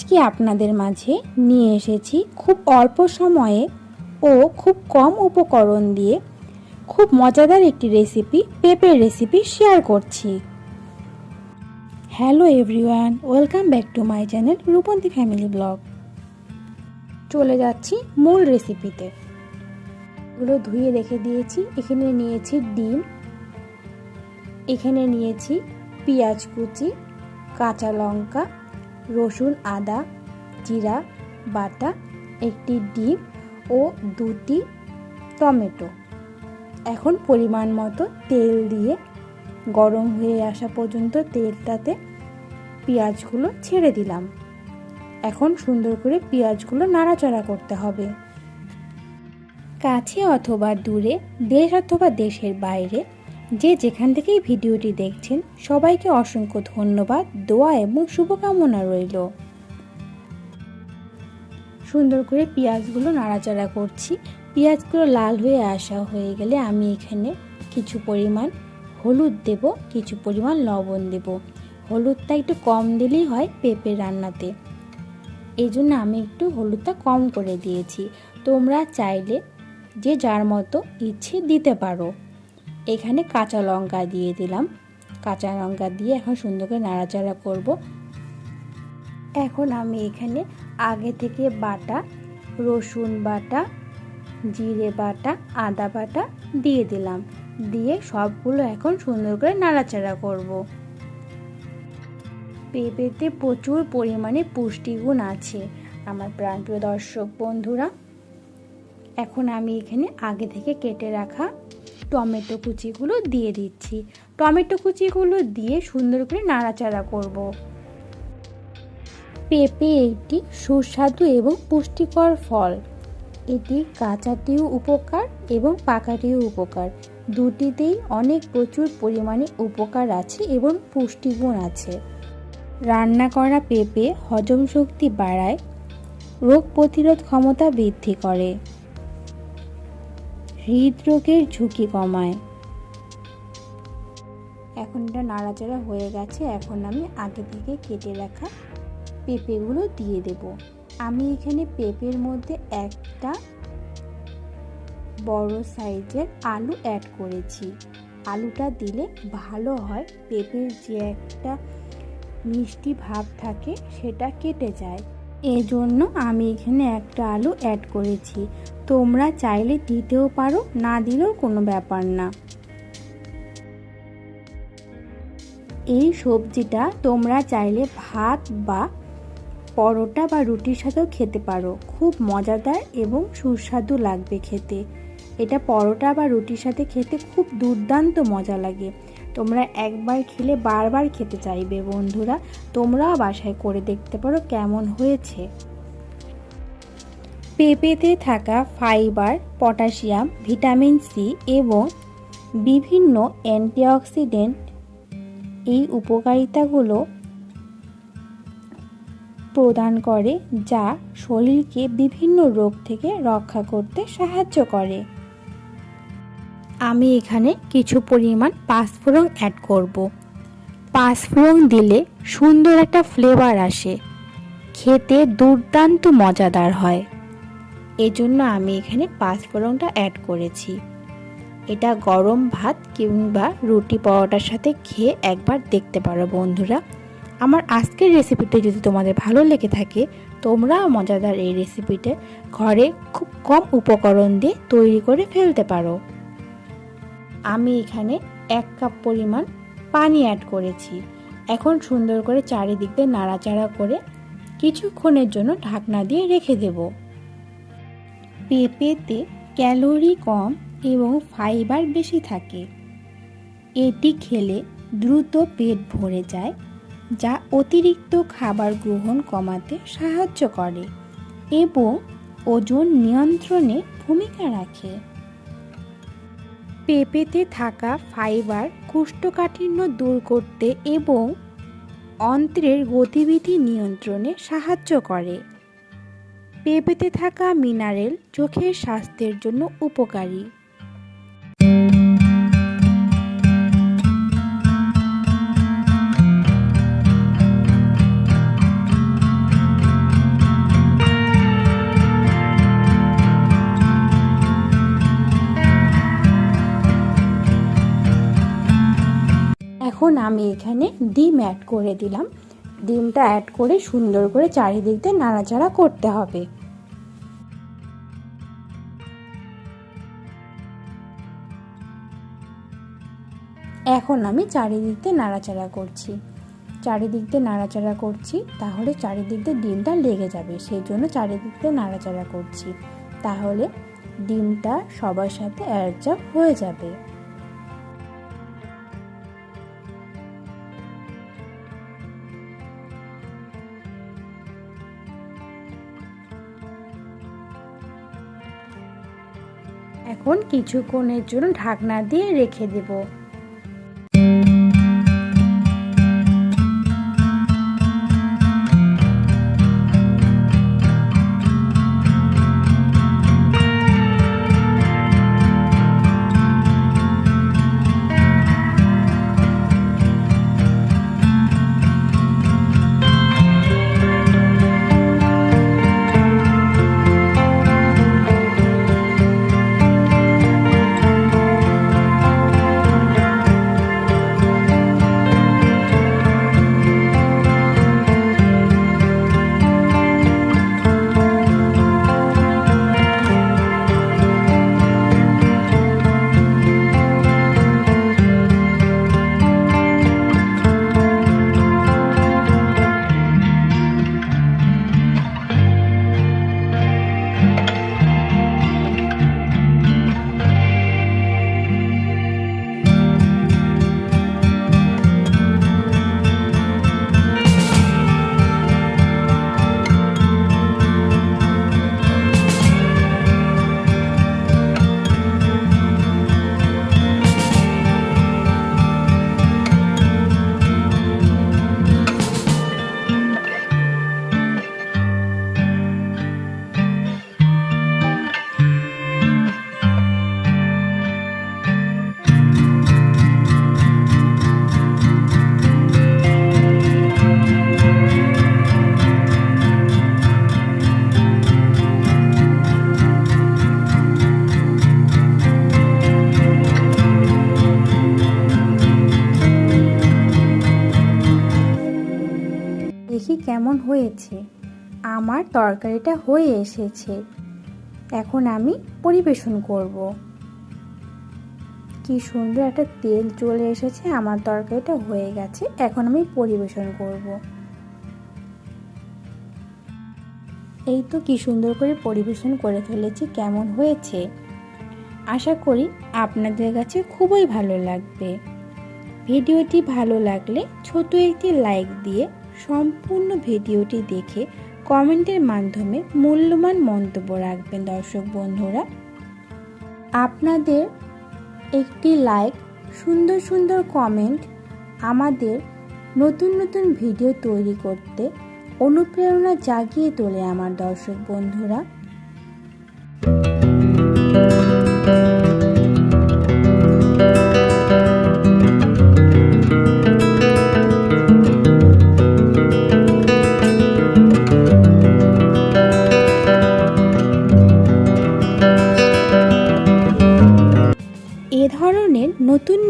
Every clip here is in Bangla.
আজকে আপনাদের মাঝে নিয়ে এসেছি খুব অল্প সময়ে ও খুব কম উপকরণ দিয়ে খুব মজাদার একটি রেসিপি পেঁপের রেসিপি শেয়ার করছি। Hello everyone welcome back to my channel Rupanti family blog চলে যাচ্ছি মূল রেসিপিতে এগুলো ধুয়ে রেখে দিয়েছি, এখানে নিয়েছি ডিম, এখানে নিয়েছি পেঁয়াজ কুচি, কাঁচা লঙ্কা রসুন, আদা, জিরা, বাটা, একটি ডিম ও দুটি টমেটো। এখন পরিমাণ মতো তেল দিয়ে গরম হয়ে আসা পর্যন্ত তেলটাতে পেঁয়াজগুলো ছেড়ে দিলাম। এখন সুন্দর করে পেঁয়াজগুলো নাড়াচাড়া করতে হবে। কাছে অথবা দূরে দেশ অথবা দেশের বাইরে যে যেখান থেকেই ভিডিওটি দেখছেন, সবাইকে অসংখ্য ধন্যবাদ, দোয়া এবং শুভকামনা রইল। সুন্দর করে পেঁয়াজগুলো নাড়াচাড়া করছি। পেঁয়াজগুলো লাল হয়ে আসা হয়ে গেলে আমি এখানে কিছু পরিমাণ হলুদ দেব, কিছু পরিমাণ লবণ দেব। হলুদটা একটু কম দিলেই হয় পেঁপে রান্নাতে। এই জন্য আমি একটু হলুদটা কম করে দিয়েছি। তোমরা চাইলে যে যার মতো ইচ্ছে দিতে পারো। এখানে কাঁচা লঙ্কা দিয়ে দিলাম। কাঁচা লঙ্কা দিয়ে এখন সুন্দর করে নাড়াচাড়া করব। এখন আমি এখানে আগে থেকে বাটা, রসুন বাটা, জিরে বাটা, আদা বাটা দিয়ে দিলাম। দিয়ে সবগুলো এখন সুন্দর করে নাড়াচাড়া করব। পেঁপেতে প্রচুর পরিমাণে পুষ্টিগুণ আছে। আমার প্রাণপ্রিয় দর্শক বন্ধুরা, এখন আমি এখানে আগে থেকে কেটে রাখা টমেটো কুচিগুলো দিয়ে দিচ্ছি। টমেটো কুচিগুলো দিয়ে সুন্দর করে নাড়াচাড়া করব। পেঁপে একটি সুস্বাদু এবং পুষ্টিকর ফল। এটি কাঁচাটিও উপকার এবং পাকাটিও উপকার। দুটিতেই অনেক প্রচুর পরিমাণে উপকার আছে এবং পুষ্টিগুণ আছে। রান্না করা পেঁপে হজম শক্তি বাড়ায়, রোগ প্রতিরোধ ক্ষমতা বৃদ্ধি করে। হৃদরোগের ঝুঁকি কমায়। এখন এটা নাড়াচাড়া হয়ে গেছে, এখন আমি আগে থেকে কেটে রাখা পেঁপেগুলো দিয়ে দেব। আমি এখানে পেঁপের মধ্যে একটা বড় সাইজের আলু অ্যাড করেছি। আলুটা দিলে ভালো হয়, পেঁপের যে একটা মিষ্টি ভাব থাকে সেটা কেটে যায়। এই জন্য আমি এখানে একটা আলু অ্যাড করেছি। তোমরা চাইলে দিতেও পারো, না দিলেও কোনো ব্যাপার না। এই সবজিটা তোমরা চাইলে ভাত বা পরোটা বা রুটির সাথেও খেতে পারো। খুব মজাদার এবং সুস্বাদু লাগবে খেতে। এটা পরোটা বা রুটির সাথে খেতে খুব দুর্দান্ত মজা লাগে। তোমরা একবার খেলে বারবার খেতে চাইবে বন্ধুরা। তোমরাও বাসায় করে দেখতে পারো কেমন হয়েছে। পেঁপেতে থাকা ফাইবার, পটাশিয়াম, ভিটামিন সি এবং বিভিন্ন অ্যান্টিঅক্সিডেন্ট এই উপকারিতাগুলো প্রদান করে যা শরীরকে বিভিন্ন রোগ থেকে রক্ষা করতে সাহায্য করে। আমি এখানে কিছু পরিমাণ পাঁচফোড়ন অ্যাড করব। পাঁচফোড়ন দিলে সুন্দর একটা ফ্লেভার আসে। খেতে দুর্দান্ত মজাদার হয়। এজন্য আমি এখানে পাঁচফোড়নটা অ্যাড করেছি। এটা গরম ভাত কিংবা রুটি পরোটার সাথে খেয়ে একবার দেখতে পারো বন্ধুরা। আমার আজকের রেসিপিটা যদি তোমাদের ভালো লেগে থাকে, তোমরাও মজাদার এই রেসিপিটা ঘরে খুব কম উপকরণ দিয়ে তৈরি করে ফেলতে পারো। আমি এখানে এক কাপ পরিমাণ পানি অ্যাড করেছি। এখন সুন্দর করে চারিদিক দিয়ে নাড়াচাড়া করে কিছুক্ষণের জন্য ঢাকনা দিয়ে রেখে দেব। পেঁপেতে ক্যালোরি কম এবং ফাইবার বেশি থাকে। এটি খেলে দ্রুত পেট ভরে যায়, যা অতিরিক্ত খাবার গ্রহণ কমাতে সাহায্য করে এবং ওজন নিয়ন্ত্রণে ভূমিকা রাখে। পেঁপেতে থাকা ফাইবার কোষ্ঠকাঠিন্য দূর করতে এবং অন্ত্রের গতিবিধি নিয়ন্ত্রণে সাহায্য করে। পেঁপেতে থাকা মিনারেল চোখের স্বাস্থ্যের জন্য উপকারী। এখন আমি এখানে ডিম অ্যাড করে দিলাম। ডিমটা অ্যাড করে সুন্দর করে চারিদিক দিয়ে নাড়াচাড়া করতে হবে। এখন আমি চারিদিক দিয়ে নাড়াচাড়া করছি। চারিদিক দিয়ে নাড়াচাড়া করছি, তাহলে চারিদিক দিয়ে ডিমটা লেগে যাবে, সেই জন্য চারিদিক দিয়ে নাড়াচাড়া করছি। তাহলে ডিমটা সবার সাথে অ্যাডজাস্ট হয়ে যাবে। কিছুক্ষণের জন্য ঢাকনা দিয়ে রেখে দেবো। দেখি কেমন হয়েছে। আমার তরকারিটা হয়ে এসেছে। এখন আমি পরিবেশন করব। কি সুন্দর একটা তেল চলে এসেছে, আমার তরকারিটা হয়ে গেছে, এখন আমি পরিবেশন করব। এই তো কি সুন্দর করে পরিবেশন করে ফেলেছি, কেমন হয়েছে? আশা করি আপনাদের কাছে খুবই ভালো লাগবে। ভিডিওটি ভালো লাগলে ছোট একটি লাইক দিয়ে সম্পূর্ণ ভিডিওটি দেখে কমেন্টের মাধ্যমে মূল্যবান মন্তব্য রাখবেন দর্শক বন্ধুরা। আপনাদের একটি লাইক, সুন্দর সুন্দর কমেন্ট আমাদের নতুন নতুন ভিডিও তৈরি করতে অনুপ্রেরণা জাগিয়ে তোলে আমার দর্শক বন্ধুরা।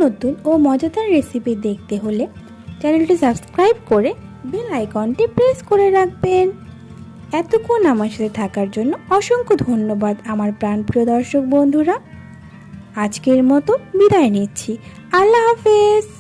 নতুন ও মজাদার রেসিপি দেখতে হলে চ্যানেলটি সাবস্ক্রাইব করে বেল আইকনটি প্রেস করে রাখবেন। এতক্ষণ আমার সাথে থাকার জন্য অসংখ্য ধন্যবাদ আমার প্রাণপ্রিয় দর্শক বন্ধুরা। আজকের মতো বিদায় নিচ্ছি। আল্লাহ হাফেজ।